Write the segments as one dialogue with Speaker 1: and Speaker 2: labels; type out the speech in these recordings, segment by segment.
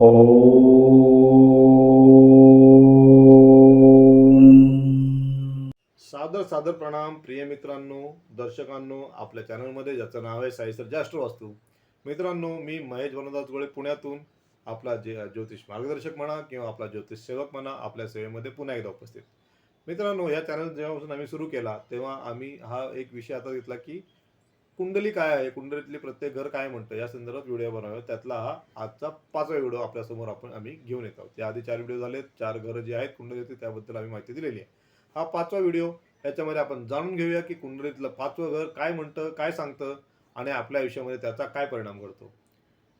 Speaker 1: सादर सादर प्रणाम प्रिय मित्रांनो दर्शकांनो आपल्या चॅनलमध्ये ज्याचं नाव आहे साईसर जास्त वास्तू मित्रांनो मी महेश वनदास गोळे पुण्यातून आपला जे ज्योतिष मार्गदर्शक म्हणा किंवा आपला ज्योतिष सेवक म्हणा आपल्या सेवेमध्ये पुन्हा एकदा उपस्थित. मित्रांनो या चॅनल जेव्हापासून आम्ही सुरू केला तेव्हा आम्ही हा एक विषय आता घेतला की कुंडली काय आहे? कुंडलीतले प्रत्येक घर काय म्हणतं? या संदर्भात व्हिडिओ बनवावे त्यातला हा आजचा पाचवा व्हिडिओ आपल्यासमोर आपण आम्ही घेऊन येत आहोत. त्याआधी चार व्हिडिओ झाले चार घरं जी आहेत कुंडलीतील त्याबद्दल आम्ही माहिती दिलेली आहे. हा पाचवा व्हिडिओ याच्यामध्ये आपण जाणून घेऊया की कुंडलीतलं पाचवं घर काय म्हणतं काय सांगतं आणि आपल्या आयुष्यामध्ये त्याचा काय परिणाम घडतो.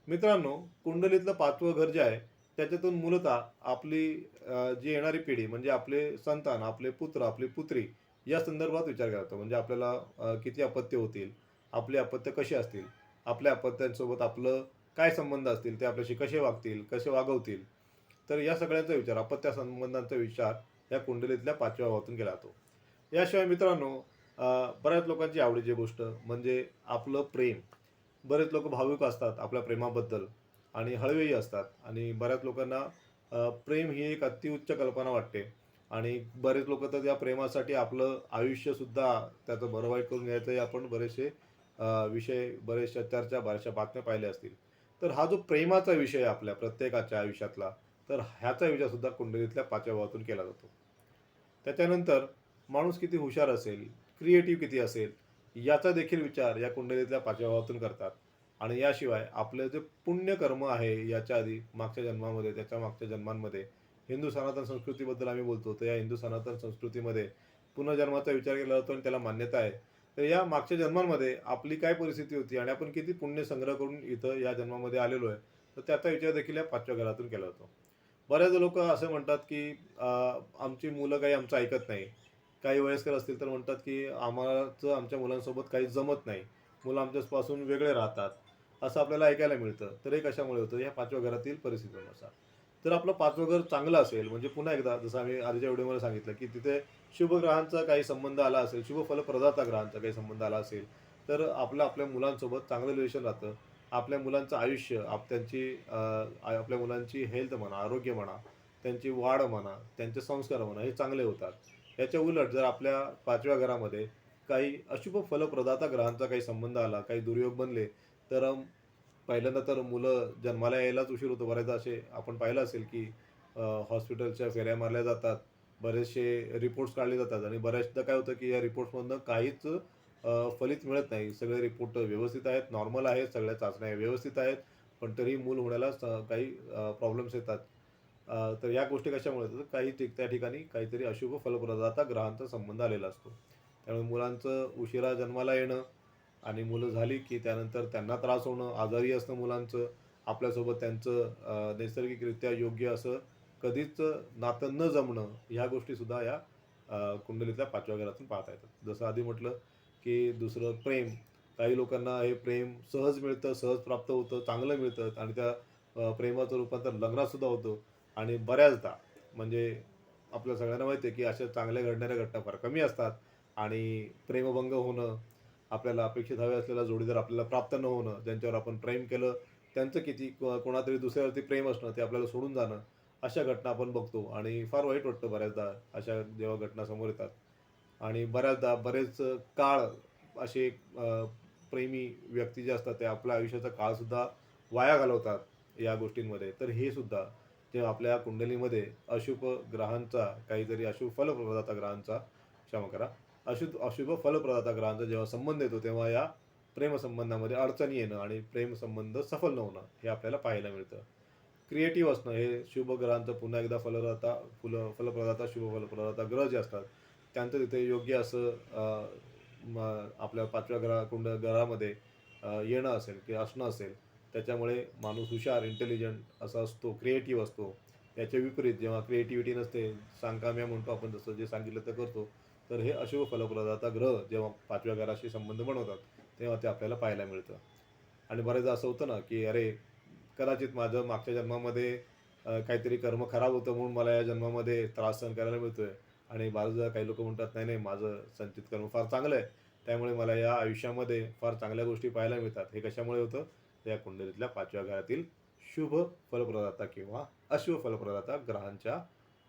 Speaker 1: मित्रांनो कुंडलीतलं पाचवं घर जे आहे त्याच्यातून मूलतः आपली जी येणारी पिढी म्हणजे आपले संतान आपले पुत्र आपली पुत्री या संदर्भात विचार करतो म्हणजे आपल्याला किती अपत्य होतील आपले अपत्य कसे असतील? आपल्या अपत्यांसोबत आपलं काय संबंध असतील? ते आपल्याशी कसे वागतील? कसे वागवतील? तर या सगळ्यांचा विचार अपत्या संबंधांचा विचार या कुंडलीतल्या पाचव्या भावातून केला जातो. याशिवाय मित्रांनो बऱ्याच लोकांची आवडीची गोष्ट म्हणजे आपलं प्रेम. बरेच लोक भाविक असतात आपल्या प्रेमाबद्दल आणि हळवेही असतात आणि बऱ्याच लोकांना प्रेम ही एक अतिउच्च कल्पना वाटते आणि बरेच लोक तर त्या प्रेमासाठी आपलं आयुष्यसुद्धा त्याचं बरं वाईट करून घ्यायचंही आपण बरेचसे विषय बरेचशा चर्चा बऱ्याचशा बातम्या पाहिल्या असतील. तर हा जो प्रेमाचा विषय आपल्या प्रत्येकाच्या आयुष्यातला तर ह्याचा विचार सुद्धा कुंडलीतल्या पाचव्या भावातून केला जातो. त्याच्यानंतर माणूस किती हुशार असेल क्रिएटिव्ह किती असेल याचा देखील विचार या कुंडलीतल्या पाचव्या भावातून करतात. आणि याशिवाय आपलं जे पुण्यकर्म आहे याच्या आधी मागच्या जन्मामध्ये त्याच्या मागच्या जन्मांमध्ये हिंदू सनातन संस्कृतीबद्दल आम्ही बोलतो तर या हिंदू सनातन संस्कृतीमध्ये पुनर्जन्माचा विचार केला जातो आणि त्याला मान्यता आहे. तर या मागच्या जन्मांमध्ये आपली काय परिस्थिती होती आणि आपण किती पुण्य संग्रह करून इथं या जन्मामध्ये आलेलो आहे तर त्याचा विचार देखील या पाचव्या घरातून केला जातो. बऱ्याच लोक असं म्हणतात की आमची मुलं काही आमचं ऐकत नाही. काही वयस्कर असतील तर म्हणतात की आम्हाला आमच्या मुलांसोबत काही जमत नाही. मुलं आमच्यापासून वेगळे राहतात. असं आपल्याला ऐकायला मिळतं. तर हे कशामुळे होतं? या पाचव्या घरातील परिस्थितीनुसार. तर आपलं पाचवं घर चांगलं असेल म्हणजे पुन्हा एकदा जसं आम्ही आधीच्या व्हिडिओमध्ये सांगितलं की तिथे शुभ ग्रहांचा काही संबंध आला असेल शुभ फलप्रदाता ग्रहांचा काही संबंध आला असेल तर आपलं आपल्या मुलांसोबत चांगलं रिलेशन राहतं. आपल्या मुलांचं आयुष्य आप त्यांची आपल्या मुलांची हेल्थ म्हणा आरोग्य म्हणा त्यांची वाढ म्हणा त्यांचे संस्कार म्हणा हे चांगले होतात. याच्या उलट जर आपल्या पाचव्या घरामध्ये काही अशुभ फलप्रदाता ग्रहांचा काही संबंध आला काही दुर्योग बनले तर पहिल्यांदा तर मुलं जन्माला यायलाच उशीर होतो. बऱ्याचदा असे आपण पाहिलं असेल की हॉस्पिटलच्या फेऱ्या मारल्या जातात. बरेचसे रिपोर्ट्स काढले जातात आणि बऱ्याचदा काय होतं की या रिपोर्ट्समधनं काहीच फलित मिळत नाही. सगळे रिपोर्ट व्यवस्थित आहेत नॉर्मल आहेत सगळ्या चाचण्या व्यवस्थित आहेत पण तरी मूल होण्याला स- काही प्रॉब्लेम्स येतात. तर या गोष्टी कशामुळे होतात? काही ठिक त्या ठिकाणी काहीतरी अशुभ फलप्रदाता ग्रहांचा संबंध आलेला असतो. त्यामुळे मुलांचं उशिरा जन्माला येणं आणि मुलं झाली की त्यानंतर त्यांना त्रास होणं आजारी असणं मुलांचं आपल्यासोबत त्यांचं नैसर्गिकरित्या योग्य असं कधीच नातं न जमणं ह्या गोष्टीसुद्धा या कुंडलीतल्या पाचव्या घरातून पाहता येतात. जसं आधी म्हटलं की दुसरं प्रेम. काही लोकांना हे प्रेम सहज मिळतं सहज प्राप्त होतं चांगलं मिळतं आणि त्या प्रेमाचं रूपांतर लग्नातसुद्धा होतं. आणि बऱ्याचदा म्हणजे आपल्या सगळ्यांना माहिती आहे की अशा चांगल्या घडणाऱ्या घटना फार कमी असतात आणि प्रेमभंग होणं आपल्याला अपेक्षित हवे असलेला जोडीदार आपल्याला प्राप्त न होणं ज्यांच्यावर आपण प्रेम केलं त्यांचं किती कोणातरी दुसऱ्यावरती प्रेम असणं ते आपल्याला सोडून जाणं अशा घटना आपण बघतो. आणि फार वाईट वाटतं बऱ्याचदा अशा जेव्हा घटना समोर येतात. आणि बऱ्याचदा बरेच काळ असे प्रेमी व्यक्ती जे असतात ते आपल्या आयुष्याचा काळसुद्धा वाया घालवतात या गोष्टींमध्ये. तर हे सुद्धा जेव्हा आपल्या कुंडलीमध्ये अशुभ ग्रहांचा काहीतरी अशुभ फलप्रदाता ग्रहांचा क्षमा करा अशुभ अशुभ फलप्रदाता ग्रहांचा जेव्हा संबंध येतो तेव्हा या प्रेमसंबंधामध्ये अडचणी येणं आणि प्रेमसंबंध सफल न होणं हे आपल्याला पाहायला मिळतं. क्रिएटिव्ह असणं हे शुभ ग्रहांचं पुन्हा एकदा फलप्रदाता फुल फलप्रदाता शुभ फलप्रदाता ग्रह जे असतात त्यांचं तिथे योग्य असं आपल्या पाचव्या ग्रह कुंड ग्रहामध्ये येणं असेल किंवा असणं असेल त्याच्यामुळे माणूस हुशार इंटेलिजंट असा असतो क्रिएटिव्ह असतो. त्याच्या विपरीत जेव्हा क्रिएटिव्हिटी नसते सांगकाम्या म्हणतो आपण जसं जे सांगितलं तर करतो तर हे अशुभ फलप्रदाता ग्रह जेव्हा पाचव्या घराशी संबंध बनवतात तेव्हा ते आपल्याला पाहायला मिळतं. आणि बरेचदा असं होतं ना की अरे कदाचित माझं मागच्या जन्मामध्ये काहीतरी कर्म खराब होतं म्हणून मला या जन्मामध्ये त्रास सहन करायला मिळतोय. आणि बाजूला काही लोक म्हणतात नाही नाही माझं संचित कर्म फार चांगलं आहे. त्यामुळे मला या आयुष्यामध्ये फार चांगल्या गोष्टी पाहायला मिळतात. हे कशामुळे होतं? या कुंडलीतल्या पाचव्या घरातील शुभ फलप्रदाता किंवा अशुभ फलप्रदाता ग्रहांच्या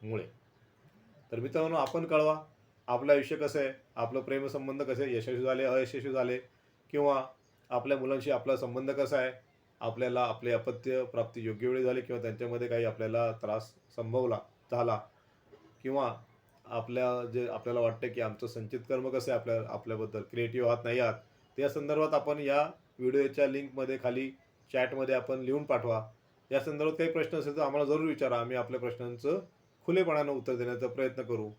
Speaker 1: मुळे. तर मित्रांनो आपण कळवा आपलं आयुष्य कसं आहे? आपलं प्रेमसंबंध कसे यशस्वी झाले अयशस्वी झाले? किंवा आपल्या मुलांशी आपला संबंध कसा आहे? आपल्याला आपले अपत्य प्राप्ती योग्य वेळी झाली किंवा त्यांच्यामध्ये काही आपल्याला त्रास संभवला झाला? किंवा आपल्या जे आपल्याला वाटतं की आमचं संचित कर्म कसं आहे? आपल्या आपल्याबद्दल क्रिएटिव्ह आहात नाही आहात? त्या संदर्भात आपण या व्हिडिओच्या लिंकमध्ये खाली चॅटमध्ये आपण लिहून पाठवा. या संदर्भात काही प्रश्न असेल तर आम्हाला जरूर विचारा. आम्ही आपल्या प्रश्नांचं खुलेपणानं उत्तर देण्याचा प्रयत्न करू.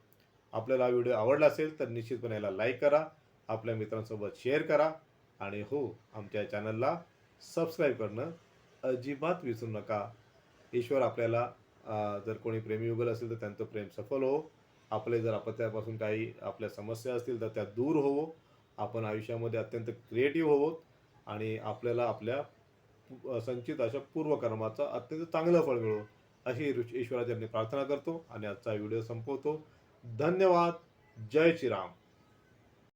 Speaker 1: आपल्याला हा व्हिडिओ आवडला असेल तर निश्चितपणे याला लाईक करा आपल्या मित्रांसोबत शेअर करा आणि हो आमच्या चॅनलला सबस्क्राईब करणं अजिबात विसरू नका. ईश्वर आपल्याला जर कोणी प्रेमी युगल असेल तर त्यांचं प्रेम सफल हो. आपले जर अपत्यापासून काही आपल्या समस्या असतील तर त्या दूर होवो. आपण आयुष्यामध्ये अत्यंत क्रिएटिव्ह होवो आणि आपल्याला आपल्या संचित अशा पूर्वकर्माचं अत्यंत चांगलं फळ मिळो. अशी ईश्वराच्या प्रार्थना करतो आणि आजचा व्हिडिओ संपवतो. धन्यवाद जय श्रीराम